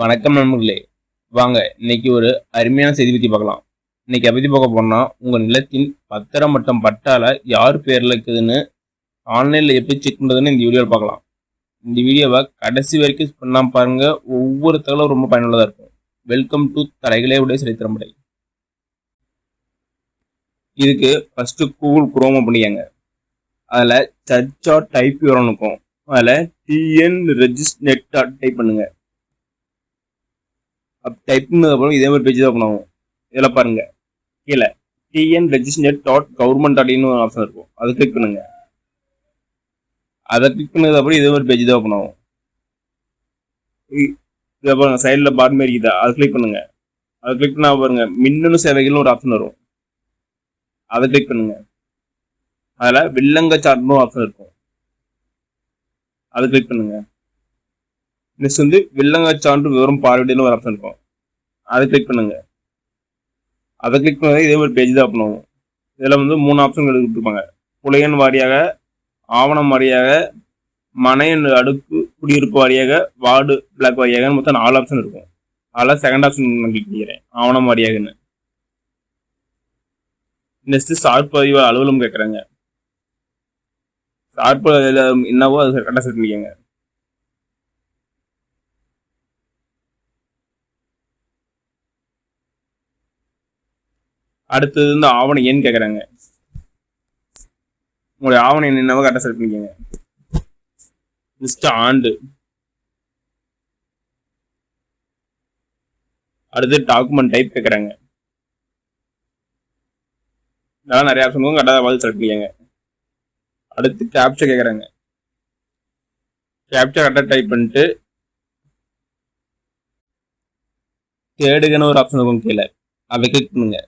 வணக்கம் நண்பர்களே. வாங்க இன்னைக்கு ஒரு அருமையான செய்தி பற்றி பார்க்கலாம். இன்னைக்கு பற்றி பார்க்க போனால் உங்கள் நிலத்தின் பத்திரம் மற்றும் பட்டால யார் பேரில் இருக்குதுன்னு ஆன்லைனில் எப்படி செக் பண்ணுறதுன்னு இந்த வீடியோவில் பார்க்கலாம். இந்த வீடியோவை கடைசி வரைக்கும் பண்ணாம பாருங்கள் ஒவ்வொரு தகவலும் ரொம்ப பயனுள்ளதாக இருக்கும். வெல்கம் டு தலைகளே உடைய சிறைத்திறம்படை இதுக்கு ஃபஸ்ட்டு கூகுள் குரோம் பண்ணிக்கங்க. அதில் சர்ச்சா டைப் வரும். இருக்கும் அதில் டிஎன் ரெஜிஸ்ட் நெட் டைப் பண்ணுங்கள் டைப் பண்ணதுக்கப்புறம் இதே மாதிரி பேஜ் தான் ஓப்பன் ஆகும் இதில் பாருங்க. கீழே. TN register dot government dot ஒரு ஆப்ஷன் இருக்கும். அதை கிளிக் பண்ணுங்க. அதை கிளிக் பண்ணதுக்கப்புறம் இதே மாதிரி பேஜ் தான் ஓப்பன் ஆகும் இதை பாருங்க. சைடில் பார் மாரி இருக்குதா அதை கிளிக் பண்ணுங்க. அதை கிளிக் பண்ணால் பாருங்க. மின்னணு சேவைகள்னு ஒரு ஆப்ஷன் வரும். அதை கிளிக் பண்ணுங்க. அதில் வில்லங்க சார்ட்னு ஆப்ஷன் இருக்கும். அதை கிளிக் பண்ணுங்கள் நெக்ஸ்ட் வந்து வில்லங்க சான்று விவரம் பார்வையிடன்னு ஒரு ஆப்ஷன் இருக்கும். அதை கிளிக் பண்ணுங்க. அதை கிளிக் பண்ணால் இதே மாதிரி பேஜ் தான் பண்ணுவோம் இதில் வந்து மூணு ஆப்ஷன் கொடுத்துருப்பாங்க. புலையன் வாரியாக ஆவணம் வாரியாக மனையன் அடுக்கு குடியிருப்பு வாரியாக வார்டு பிளாக் வாரியாக மொத்தம் நாலு ஆப்ஷன் இருக்கும். அதெல்லாம் செகண்ட் ஆப்ஷன் நான் கிளிக் பண்ணிக்கிறேன். ஆவணம் வாரியாகன்னு. நெக்ஸ்ட்டு சார் பதிவு அலுவலம் கேட்குறாங்க சார் என்னவோ அது கரெக்டாக செட் பண்ணிக்கோங்க. அடுத்தது வந்து ஆவணம் ஏன்னு கேட்குறாங்க உங்களுடைய ஆவணம் என்னவோ கரெக்டாக செலக்ட் பண்ணிக்கோங்க. நெக்ஸ்ட் ஆண்டு. அடுத்து டாக்குமெண்ட் டைப் கேட்குறாங்க இதெல்லாம் நிறைய ஆப்ஷன் கரெக்டாக பதில் செலக்ட் பண்ணிக்கோங்க. அடுத்து கேப்சர் கேட்குறாங்க கேப்சர் கரெக்டாக டைப் பண்ணிட்டு தேடுகன்னு ஒரு ஆப்ஷன் இருக்கும் கீழே. அதை கிளிக் பண்ணுங்கள்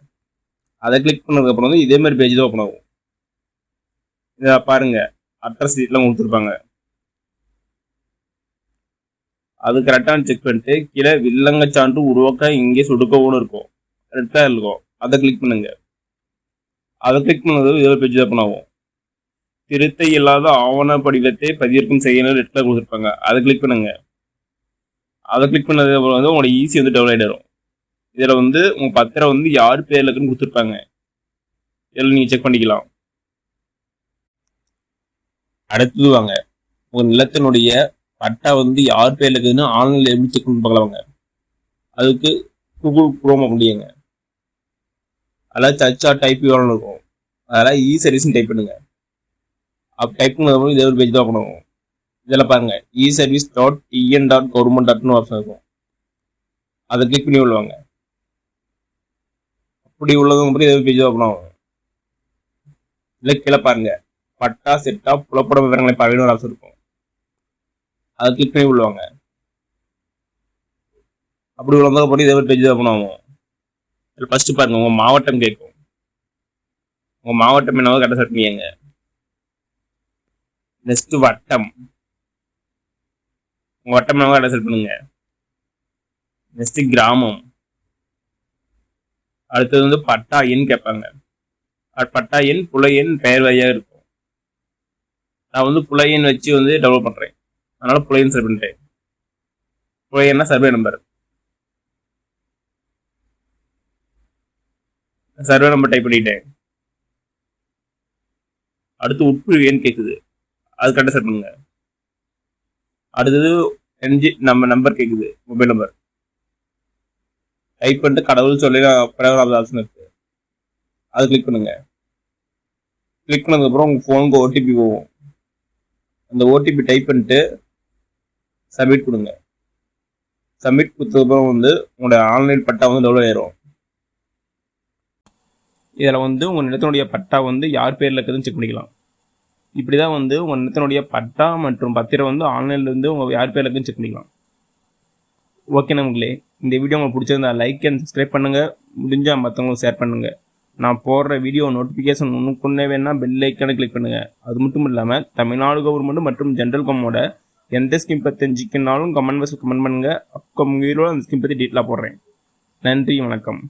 அதை கிளிக் பண்ணதுக்கப்புறம் வந்து இதே மாதிரி பேஜ் தான் ஓப்பன் ஆகும். இதை பாருங்க. அட்ரஸ் டீட்லாம் கொடுத்துருப்பாங்க. அது கரெக்டாக செக் பண்ணிட்டு கீழே வில்லங்க சான்று உருவாக்க இங்கே சொடுக்கவும் இருக்கும். ரெட்டாக இருக்கும். அதை கிளிக் பண்ணுங்க. அதை கிளிக் பண்ணது இதே பேஜ் ஓப்பன் ஆகும். திருத்த இல்லாத ஆவண படிவத்தை பதிவிறக்கம் செய்யணும் ரெட்டில் கொடுத்துருப்பாங்க. அதை கிளிக் பண்ணுங்க. அதை கிளிக் பண்ணதுக்கப்புறம் வந்து உங்களோட ஈஸி வந்து டெவலப் ஆகிடும் இதில் வந்து உங்கள் பத்திரம் வந்து யார் பேரில் இருக்குன்னு கொடுத்துருப்பாங்க. இதில் நீங்கள் செக் பண்ணிக்கலாம். அடுத்தது வாங்க. உங்கள் நிலத்தினுடைய பட்டா வந்து யார் பேரில் இருக்குதுன்னு ஆன்லைனில் எப்படி செக் பண்ணி பார்க்கலாம் அதுக்கு கூகுள் குரோம் அப்படிங்க அதெல்லாம் சர்ச்சா டைப் வரணும் இருக்கும். அதெல்லாம் இ சர்வீஸ்னு டைப் பண்ணுங்க. அப்போ டைப் பண்ணதுக்கப்புறம் இதே ஒரு பேஜ் தான் பண்ணுவோம் இதில் பாருங்க. E service dot TN dot government டாட்னு option இருக்கும். அதை கிளிக் பண்ணி விடுவாங்க அப்படி உள்ளதும் அப்படி எதாவது பேஜ் ஓப்பன் ஆகும் இல்லை கீழே பாருங்க. பட்டா செட்டா புலப்பட விவரங்களை பார்வையிட ஒரு ஆப்ஷன் இருக்கும். அதை கிளிக் பண்ணி விடுவாங்க அப்படி உள்ளதுக்கு அப்புறம் இதே பேஜ் ஓப்பன் ஆகும் இதில் ஃபர்ஸ்ட் பாருங்க உங்கள் மாவட்டம் கேட்கும் உங்கள் மாவட்டம் என்னவோ கரெக்டாக செட் பண்ணியங்க நெக்ஸ்ட் வட்டம். உங்கள் வட்டம் என்னவோ கரெக்டாக செட் பண்ணுங்க நெக்ஸ்ட் கிராமம். அடுத்தது வந்து பட்டா எண் கேட்பாங்க. பட்டா எண் புலை எண் பெயர் வழியாக இருக்கும். நான் வந்து புலை எண் வச்சு வந்து டெவலப் பண்ணுறேன் அதனால் புலை எண் செட் பண்ணுறேன் புலை எண்ணா survey number survey number type பண்ணிட்டேன். அடுத்து உட்பிரிவு கேட்குது அது கரெக்டாக செட் பண்ணுங்க அடுத்தது என்ஜி நம்ம நம்பர் கேட்குது மொபைல் நம்பர் டைப் பண்ணிட்டு கடவுள் சொல்லி பிறகு ஆப்ஷன் இருக்கு. அது கிளிக் பண்ணுங்க. கிளிக் பண்ணதுக்கப்புறம் உங்கள் ஃபோனுக்கு ஓடிபி போகும். அந்த ஓடிபி டைப் பண்ணிட்டு சப்மிட் கொடுங்க. சப்மிட் கொடுத்ததுக்கப்புறம் வந்து உங்களோட ஆன்லைன் பட்டா வந்து டவுன்லோட் ஆயிரும். இதில் வந்து உங்கள் நிலத்தினுடைய பட்டா வந்து யார் பேரில் இருக்குதுன்னு செக் பண்ணிக்கலாம். இப்படி தான் வந்து உங்கள் நிலத்தினுடைய பட்டா மற்றும் பத்திரம் வந்து ஆன்லைனில் இருந்து உங்கள் யார் பேரில் இருக்குன்னு செக் பண்ணிக்கலாம். ஓகே நம்மளே இந்த வீடியோ உங்களுக்கு பிடிச்சிருந்தா லைக் அண்ட் சப்ஸ்கிரைப் பண்ணுங்கள் முடிஞ்சால் மற்றவங்களுக்கு ஷேர் பண்ணுங்கள் நான் போடுற வீடியோ நோட்டிஃபிகேஷன் ஒன்றுக்குன்னே வேணால் பெல் ஐக்கானை கிளிக் பண்ணுங்கள் அது மட்டும் இல்லாமல் தமிழ்நாடு கவர்மெண்ட் மற்றும் ஜென்ரல் கம்மோட எந்த ஸ்கீம் பற்றி தெரிஞ்சுக்கனாலும் கமெண்ட் பாக்ஸில் கமெண்ட் பண்ணுங்கள் அப்கமிங் வீடியோவில் அந்த ஸ்கீம் பற்றி டீட்டெயிலாக போடுறேன். நன்றி வணக்கம்.